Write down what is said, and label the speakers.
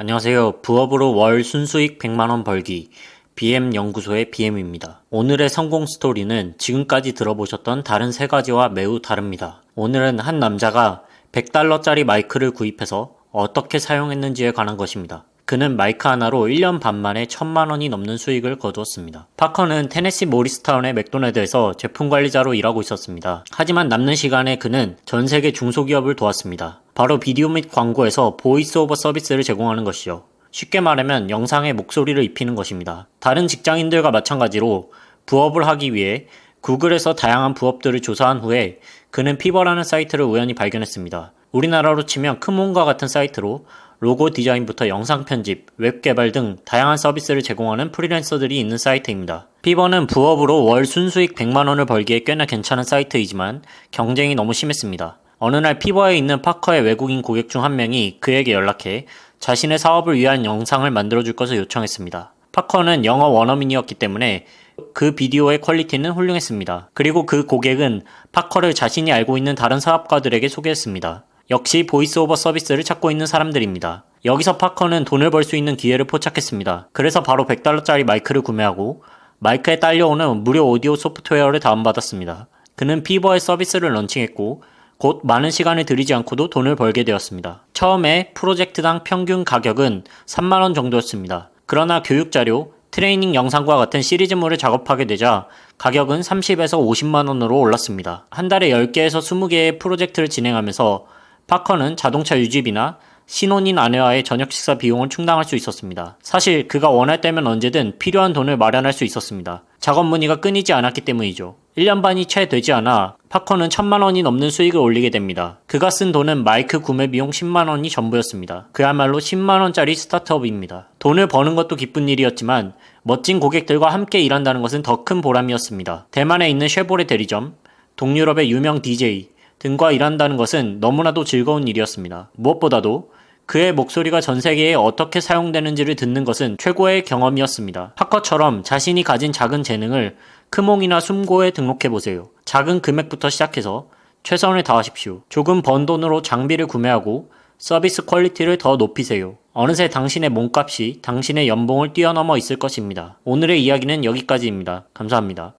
Speaker 1: 안녕하세요. 부업으로 월 순수익 100만원 벌기 BM 연구소의 BM입니다. 오늘의 성공 스토리는 지금까지 들어보셨던 다른 세 가지와 매우 다릅니다. 오늘은 한 남자가 100달러짜리 마이크를 구입해서 어떻게 사용했는지에 관한 것입니다. 그는 마이크 하나로 1년 반 만에 1000만원이 넘는 수익을 거두었습니다. 파커는 테네시 모리스타운의 맥도날드에서 제품 관리자로 일하고 있었습니다. 하지만 남는 시간에 그는 전 세계 중소기업을 도왔습니다. 바로 비디오 및 광고에서 보이스 오버 서비스를 제공하는 것이요. 쉽게 말하면 영상에 목소리를 입히는 것입니다. 다른 직장인들과 마찬가지로 부업을 하기 위해 구글에서 다양한 부업들을 조사한 후에 그는 피버라는 사이트를 우연히 발견했습니다. 우리나라로 치면 크몬과 같은 사이트로 로고 디자인부터 영상 편집, 웹 개발 등 다양한 서비스를 제공하는 프리랜서들이 있는 사이트입니다. 피버는 부업으로 월 순수익 100만원을 벌기에 꽤나 괜찮은 사이트이지만 경쟁이 너무 심했습니다. 어느 날 피버에 있는 파커의 외국인 고객 중 한 명이 그에게 연락해 자신의 사업을 위한 영상을 만들어줄 것을 요청했습니다. 파커는 영어 원어민이었기 때문에 그 비디오의 퀄리티는 훌륭했습니다. 그리고 그 고객은 파커를 자신이 알고 있는 다른 사업가들에게 소개했습니다. 역시 보이스 오버 서비스를 찾고 있는 사람들입니다. 여기서 파커는 돈을 벌 수 있는 기회를 포착했습니다. 그래서 바로 100달러짜리 마이크를 구매하고 마이크에 딸려오는 무료 오디오 소프트웨어를 다운받았습니다. 그는 피버의 서비스를 런칭했고 곧 많은 시간을 들이지 않고도 돈을 벌게 되었습니다. 처음에 프로젝트당 평균 가격은 3만원 정도였습니다. 그러나 교육자료, 트레이닝 영상과 같은 시리즈물을 작업하게 되자 가격은 30에서 50만원으로 올랐습니다. 한 달에 10개에서 20개의 프로젝트를 진행하면서 파커는 자동차 유지비나 신혼인 아내와의 저녁 식사 비용을 충당할 수 있었습니다. 사실 그가 원할 때면 언제든 필요한 돈을 마련할 수 있었습니다. 작업 문의가 끊이지 않았기 때문이죠. 1년 반이 채 되지 않아 파커는 천만 원이 넘는 수익을 올리게 됩니다. 그가 쓴 돈은 마이크 구매 비용 10만 원이 전부였습니다. 그야말로 10만 원짜리 스타트업입니다. 돈을 버는 것도 기쁜 일이었지만 멋진 고객들과 함께 일한다는 것은 더 큰 보람이었습니다. 대만에 있는 쉐보레 대리점, 동유럽의 유명 DJ 등과 일한다는 것은 너무나도 즐거운 일이었습니다. 무엇보다도 그의 목소리가 전 세계에 어떻게 사용되는지를 듣는 것은 최고의 경험이었습니다. 파커처럼 자신이 가진 작은 재능을 크몽이나 숨고에 등록해보세요. 작은 금액부터 시작해서 최선을 다하십시오. 조금 번 돈으로 장비를 구매하고 서비스 퀄리티를 더 높이세요. 어느새 당신의 몸값이 당신의 연봉을 뛰어넘어 있을 것입니다. 오늘의 이야기는 여기까지입니다. 감사합니다.